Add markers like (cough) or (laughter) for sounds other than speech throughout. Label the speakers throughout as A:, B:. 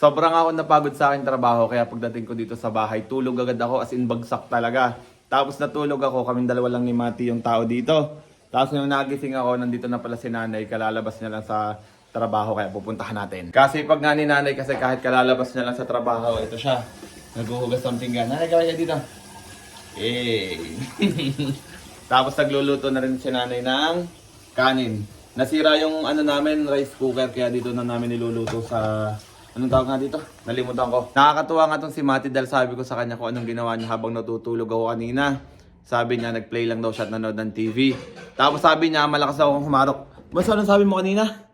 A: Sobrang ako napagod sa akin trabaho kaya pagdating ko dito sa bahay, tulog agad ako as in bagsak talaga. Tapos natulog ako, kaming dalawa lang ni Mati yung tao dito. Tapos nung nagising ako, nandito na pala si nanay, kalalabas niya lang sa trabaho kaya pupuntahan natin. Kasi pag nga ni nanay kasi kahit kalalabas niya lang sa trabaho, ito siya. Naghuhugas ng pinggan. Nanay, gawin dito. Eh. (laughs) Tapos nagluluto na rin si nanay ng kanin. Nasira yung ano namin, rice cooker, kaya dito na namin niluluto sa... Anong tawag nga dito? Nalimutan ko. Nakakatuwa nga tong si Mati dahil sabi ko sa kanya kung anong ginawa niya habang natutulog ako kanina. Sabi niya, nag-play lang daw siya at nanood ng TV. Tapos sabi niya, malakas ako humarok. Basta anong sabi mo kanina?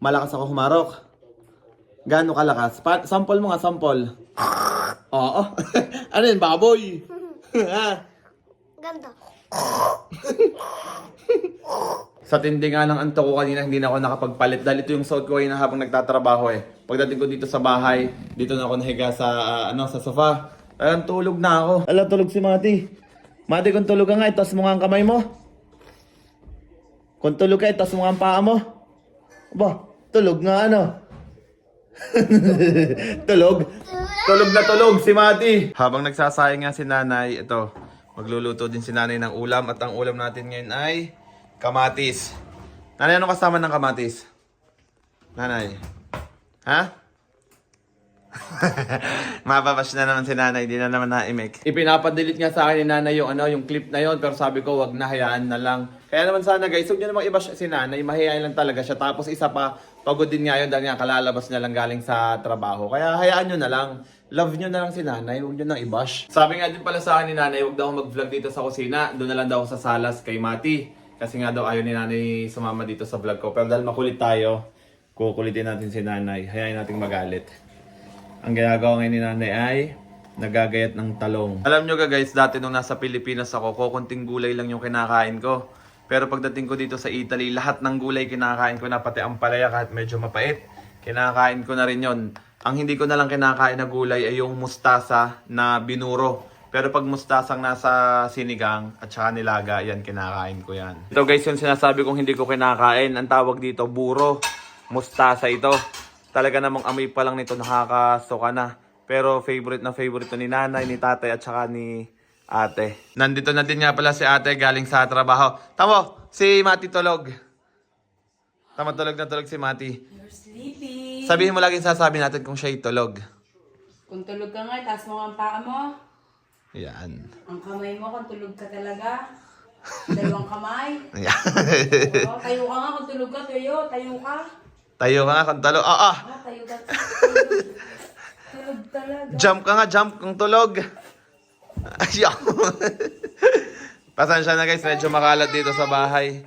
A: Malakas ako humarok. Gaano kalakas? Pa- sample mo nga, sample. Oo. (laughs) ano yun, baboy? (laughs)
B: Ganda. (laughs)
A: Sa tindi nga ng antok ko kanina, hindi na ako nakapagpalit dahil ito yung suot ko kanina habang nagtatrabaho eh. Pagdating ko dito sa bahay, dito na ako nahiga sa, ah, ano, sa sofa. Ayan, tulog na ako. Ala, tulog si Mati. Mati, kung tulog ka nga, itas mo nga ang kamay mo. Kung tulog ka, itas mo nga ang paa mo. Ba, tulog nga ano. (laughs) tulog? Tulog na tulog si Mati. Habang nagsasayang nga si nanay, ito, magluluto din si nanay ng ulam at ang ulam natin ngayon ay kamatis. Nanay, ano kasama ng kamatis? Nanay. Ha? (laughs) Mapapash na naman si nanay, di na naman naimik. Ipinapadelete nga sa akin ni nanay yung, ano, yung clip na yon pero sabi ko wag na, hayaan na lang. Kaya naman sana guys, huwag nyo namang iba si nanay, mahihayin lang talaga siya. Tapos isa pa, pagod din nga yun dahil nga kalalabas niya lang galing sa trabaho. Kaya hayaan nyo na lang. Love nyo na lang si nanay, huwag nyo nang i-bash. Sabi nga din pala sa akin ni nanay, huwag daw mag-vlog dito sa kusina. Doon na lang daw sa salas kay Mati. Kasi nga daw ayaw ni nanay sumama dito sa vlog ko. Pero dahil makulit tayo, kukulitin natin si nanay. Hayaan natin magalit. Ang ginagawa ngayon ni nanay ay nagagayat ng talong. Alam nyo ga guys, dati nung nasa Pilipinas ako, kukunting gulay lang yung kinakain ko. Pero pagdating ko dito sa Italy, lahat ng gulay kinakain ko na, pati ang palaya kahit medyo mapait. Kinakain ko na rin yon. Ang hindi ko na lang kinakain na gulay ay yung mustasa na binuro. Pero pag mustasang nasa sinigang at saka nilaga, yan kinakain ko yan. Ito guys, yung sinasabi kong hindi ko kinakain, ang tawag dito, buro. Mustasa ito. Talaga namang amoy pa lang nito nakakasuka na. Pero favorite na favorite to ni nanay, ni tatay at saka ni ate. Nandito na din nga pala si ate galing sa trabaho. Tamo, si Mati tulog. Tama tulog na tulog si Mati.
C: You're sleepy.
A: Sabihin mo laging sasabi natin kung siya'y tulog.
C: Kung tulog ka nga, taas mo ang paa mo.
A: Yan.
C: Ang kamay mo, kung tulog ka talaga. Dalawang kamay. (laughs)
A: Yan.
C: Oo, tayo ka nga kung tulog ka, tayo. Tayo ka.
A: Tayo ka nga kung talo. Ah, ah.
C: Ah, tayo ka. Tulog, tulog talaga.
A: Jump ka nga, jump kung tulog. Ayaw. (laughs) Pasensya na guys, medyo makalat dito sa bahay.